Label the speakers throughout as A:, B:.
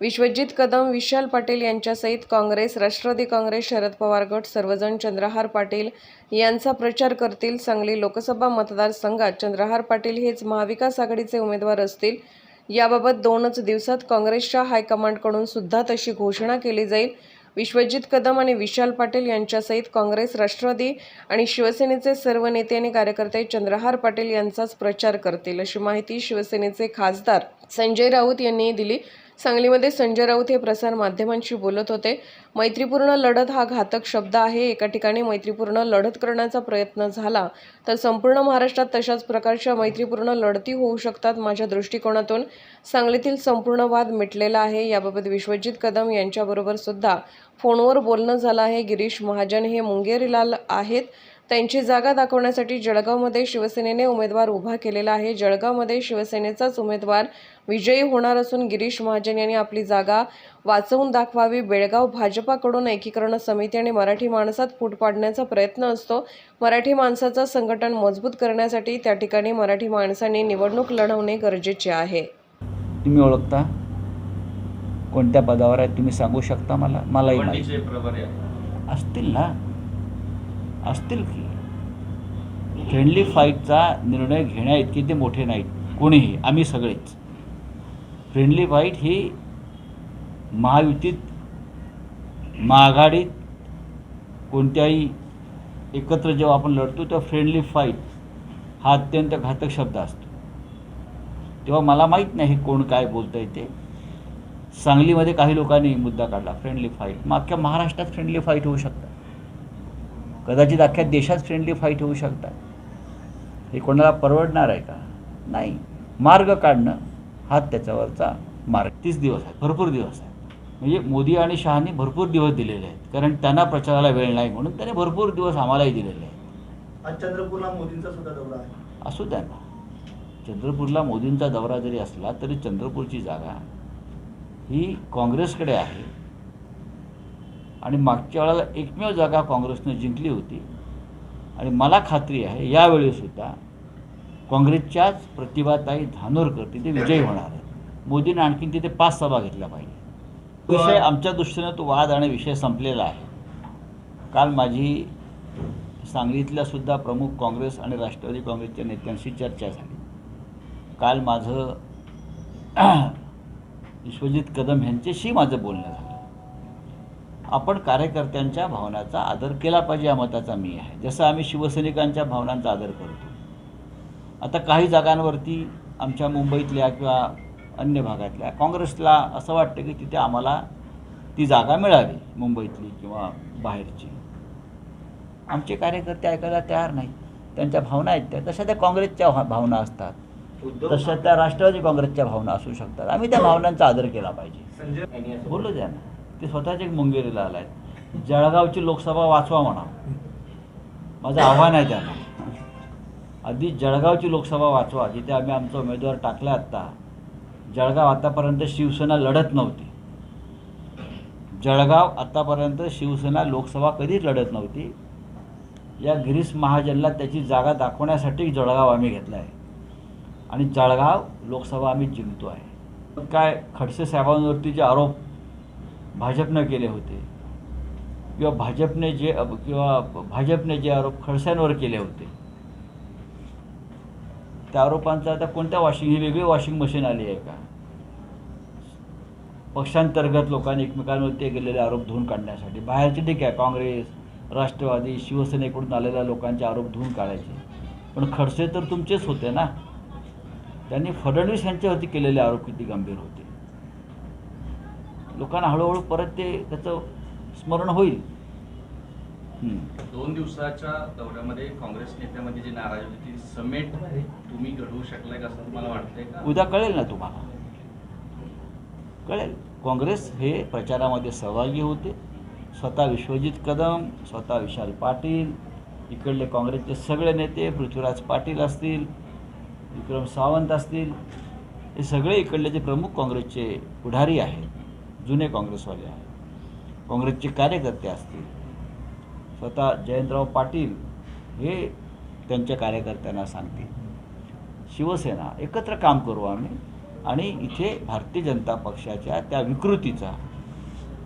A: विश्वजित कदम विशाल पाटील यांच्यासहित काँग्रेस राष्ट्रवादी काँग्रेस शरद पवार गट सर्वजण चंद्रहार पाटील यांचा प्रचार करतील. सांगली लोकसभा मतदारसंघात चंद्रहार पाटील हेच महाविकास आघाडीचे उमेदवार असतील. याबाबत दोनच दिवसात काँग्रेसच्या हायकमांडकडून सुद्धा तशी घोषणा केली जाईल. विश्वजित कदम आणि विशाल पाटील यांच्यासहित काँग्रेस राष्ट्रवादी आणि शिवसेनेचे सर्व नेते आणि कार्यकर्ते चंद्रहार पाटील यांचाच प्रचार करतील अशी माहिती शिवसेनेचे खासदार संजय राऊत यांनी दिली. सांगलीमध्ये संजय राऊत हे प्रसार माध्यमांशी बोलत होते. मैत्रीपूर्ण लढत हा घातक शब्द आहे. एका ठिकाणी मैत्रीपूर्ण लढत करण्याचा प्रयत्न झाला तर संपूर्ण महाराष्ट्रात तशाच प्रकारच्या मैत्रीपूर्ण लढती होऊ शकतात माझ्या दृष्टिकोनातून. सांगलीतील संपूर्ण वाद मिटलेला आहे. याबाबत विश्वजित कदम यांच्याबरोबर सुद्धा फोनवर बोलणं झालं आहे. गिरीश महाजन हे मुंगेरीलाल आहेत. त्यांची जागा दाखवण्यासाठी जळगावमध्ये शिवसेनेने उमेदवार उभा केलेला आहे. जळगावमध्ये शिवसेनेचाच उमेदवार विजयी होणार असून गिरीश महाजन यांनी आपली जागा वाचवून दाखवावी. बेळगाव भाजपाकडून एकीकरण समिती आणि मराठी माणसात फूट पाडण्याचा प्रयत्न असतो. मराठी माणसाचं संघटन मजबूत करण्यासाठी त्या ठिकाणी मराठी माणसांनी निवडणूक लढवणे गरजेचे आहे.
B: तुम्ही ओळखता? कोणत्या पदावर आहेत तुम्ही सांगू शकता मला? मलाही माहिती.
C: आहे.
B: असतील ना? असतील की? फ्रेंडली फाईटचा निर्णय घेण्या इतके ते मोठे नाहीत. कोणीही. आम्ही सगळेच. फ्रेंडली फाईट ही महायुतीत महाआघाडीत कोणत्याही एकत्र जेव्हा आपण लढतो तेव्हा फ्रेंडली फाईट हा अत्यंत घातक शब्द असतो. तेव्हा मला माहीत नाही कोण काय बोलतं आहे ते. सांगलीमध्ये काही लोकांनी मुद्दा काढला फ्रेंडली फाईट मग अख्ख्या महाराष्ट्रात फ्रेंडली फाईट होऊ शकतात. कदाचित अख्ख्या देशात फ्रेंडली फाईट होऊ शकतात. हे कोणाला परवडणार आहे का? नाही. मार्ग काढणं हा त्याच्यावरचा मार्ग. तीस दिवस आहे भरपूर दिवस आहे म्हणजे मोदी आणि शहानी भरपूर दिवस दिलेले आहेत. कारण त्यांना प्रचाराला वेळ नाही म्हणून त्याने भरपूर दिवस आम्हालाही दिलेले आहेत.
D: आज चंद्रपूरला मोदींचा सुद्धा दौरा आहे.
B: असू द्या ना. चंद्रपूरला मोदींचा दौरा जरी असला तरी चंद्रपूरची जागा ही काँग्रेसकडे आहे. आणि मागच्या वेळेला एकमेव जागा काँग्रेसनं जिंकली होती. आणि मला खात्री आहे यावेळीसुद्धा काँग्रेसच्याच प्रतिभाताई धानोरकर तिथे विजयी होणार आहेत. मोदींनी आणखीन तिथे पाच सभा घेतल्या पाहिजे. विषय आमच्या दृष्टीनं तो वाद आणि विषय संपलेला आहे. काल माझी सांगलीतल्या सुद्धा प्रमुख काँग्रेस आणि राष्ट्रवादी काँग्रेसच्या नेत्यांशी चर्चा झाली. काल माझं विश्वजित कदम यांच्याशी माझं बोलणं झालं. आपण कार्यकर्त्यांच्या भावनाचा आदर केला पाहिजे या मताचा मी आहे. जसं आम्ही शिवसैनिकांच्या भावनांचा आदर करतो. आता काही जागांवरती आमच्या मुंबईतल्या किंवा अन्य भागातल्या काँग्रेसला असं वाटतं की तिथे आम्हाला ती जागा मिळावी मुंबईतली किंवा बाहेरची. आमचे कार्यकर्ते ऐकायला तयार नाहीत. त्यांच्या भावना आहेत त्या. तशा त्या काँग्रेसच्या भावना असतात. तशा त्या राष्ट्रवादी काँग्रेसच्या भावना असू शकतात. आम्ही त्या भावनांचा आदर केला पाहिजे.
C: संजय यांनी असं
B: बोलू द्या ना. ते स्वतःच एक मुंगेरीला आलाय जळगावची लोकसभा वाचवा म्हणा. माझं आव्हान आहे त्यांना. आधी जळगावची लोकसभा वाचवा जिथे आम्ही आमचा उमेदवार टाकला आत्ता. जळगाव आतापर्यंत शिवसेना लढत नव्हती. जळगाव आतापर्यंत शिवसेना लोकसभा कधीच लढत नव्हती. या गिरीश महाजनला त्याची जागा दाखवण्यासाठी जळगाव आम्ही घेतला आहे. आणि जळगाव लोकसभा आम्ही जिंकतो आहे. काय खडसे साहेबांवरती जे आरोप भाजपनं केले होते. किंवा भाजपने जे किंवा भाजपने जे आरोप खडसेंवर केले होते. त्या आरोपांचा आता कोणत्या वॉशिंग ही वेगळी वॉशिंग मशीन आली आहे का? पक्षांतर्गत लोकांनी एकमेकांवरती केलेले आरोप धुवून काढण्यासाठी. बाहेरचे ठीक आहे काँग्रेस राष्ट्रवादी शिवसेनेकडून आलेल्या लोकांचे आरोप धुवून काढायचे. पण खडसे तर तुमचेच होते ना? त्यांनी फडणवीस यांच्यावरती केलेले आरोप किती गंभीर होते? लोकांना हळूहळू परत ते त्याचं स्मरण होईल. हम्म.
C: दोन दिवसाच्या दौऱ्यामध्ये काँग्रेस नेत्यामध्ये जी नाराजी होती ती समेट तुम्ही घडवू शकलाय का असं तुम्हाला वाटतंय का?
B: उद्या कळेल ना तुम्हाला. कळेल. काँग्रेस हे प्रचारामध्ये सहभागी होते. स्वतः विश्वजित कदम स्वतः विशाल पाटील इकडले काँग्रेसचे सगळे नेते पृथ्वीराज पाटील असतील विक्रम सावंत असतील हे सगळे इकडले जे प्रमुख काँग्रेसचे पुढारी आहेत. जुने काँग्रेसवाले आहेत. काँग्रेसचे कार्यकर्ते असतील. स्वतः जयंतराव पाटील हे त्यांच्या कार्यकर्त्यांना सांगतील. शिवसेना एकत्र काम करू आम्ही आणि इथे भारतीय जनता पक्षाच्या त्या विकृतीचा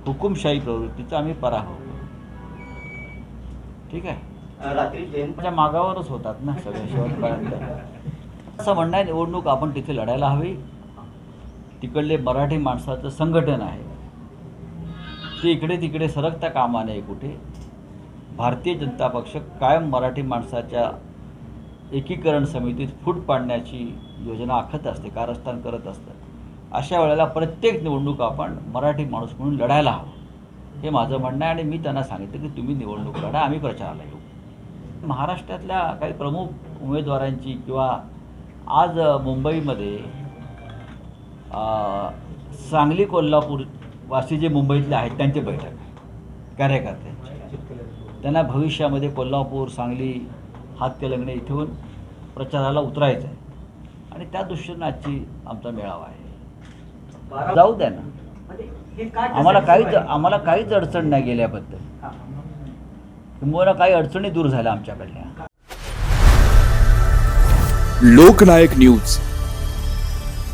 B: हुकुमशाही प्रवृत्तीचा आम्ही पराभव करू. ठीक आहे?
E: रात्री
B: माझ्या मागावरच होतात ना सगळ्या शेवटपर्यंत. असं म्हणणं आहे निवडणूक आपण तिथे लढायला हवी. तिकडले मराठी माणसाचं संघटन आहे. ते इकडे तिकडे सरकता कामा नये कुठे. भारतीय जनता पक्ष कायम मराठी माणसाच्या एकीकरण समितीत फूट पाडण्याची योजना आखत असते कारस्थान करत असतं. अशा वेळेला प्रत्येक निवडणूक आपण मराठी माणूस म्हणून लढायला हवं. हे माझं म्हणणं आहे आणि मी त्यांना सांगितलं की तुम्ही निवडणूक लढा आम्ही प्रचाराला येऊ. महाराष्ट्रातल्या काही प्रमुख उमेदवारांची किंवा आज मुंबईमध्ये सांगली कोल्हापूर वासी जे मुंबईतले आहेत त्यांची बैठक. आहे कार्यकर्त्यांची त्यांना भविष्यामध्ये कोल्हापूर सांगली हातकलंगणे इथून प्रचाराला उतरायचं आहे आणि त्या दृष्टीनं आजची आमचा मेळावा आहे. जाऊ द्या ना. आम्हाला काहीच आम्हाला काहीच अडचण नाही गेल्याबद्दल. किंबहुना काही अडचणी दूर झाल्या आमच्याकडल्या.
F: लोकनायक न्यूज.